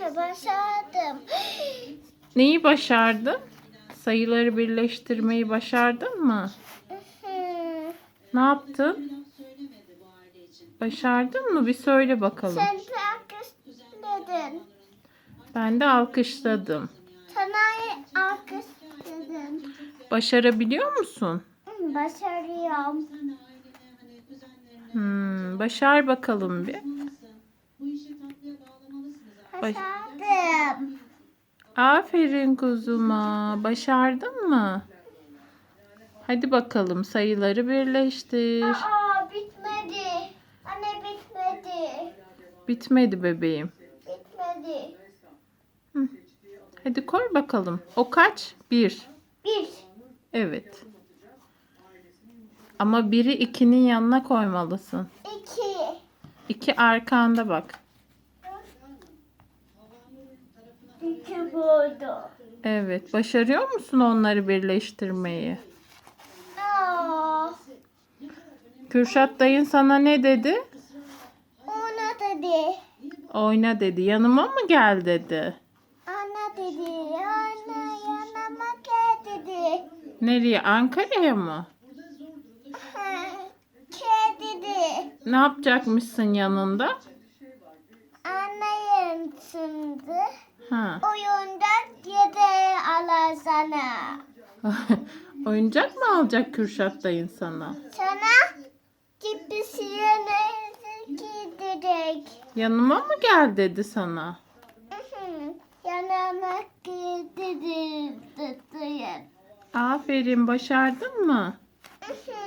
Başardım. Neyi başardın? Sayıları birleştirmeyi başardın mı? Ne yaptın? Başardın mı? Bir söyle bakalım. Sen alkışladın. Ben de alkışladım. Sana alkışladın. Başarabiliyor musun? Başarıyorum. Hmm, başar bakalım bir. Başardım. Aferin kuzuma. Başardın mı? Hadi bakalım sayıları birleştir. Aa bitmedi. Anne bitmedi. Bitmedi bebeğim. Bitmedi. Hadi koy bakalım. O kaç? Bir. Bir. Evet. Ama biri ikinin yanına koymalısın. iki. İki arkanda bak. Buldu. Evet. Başarıyor musun onları birleştirmeyi? Aa. Kürşat dayın sana ne dedi? Ona dedi. Oyna dedi. Yanıma mı gel dedi. Ana dedi. Ana yanıma gel dedi. Nereye? Ankara'ya mı? Gel dedi. Ne yapacakmışsın yanında? Anne alasana. Oyuncak mı alacak Kürşat dayın sana? Sana cipsiyene gidecek. Yanıma mı gel dedi sana? Yanıma gidecek. Aferin başardın mı?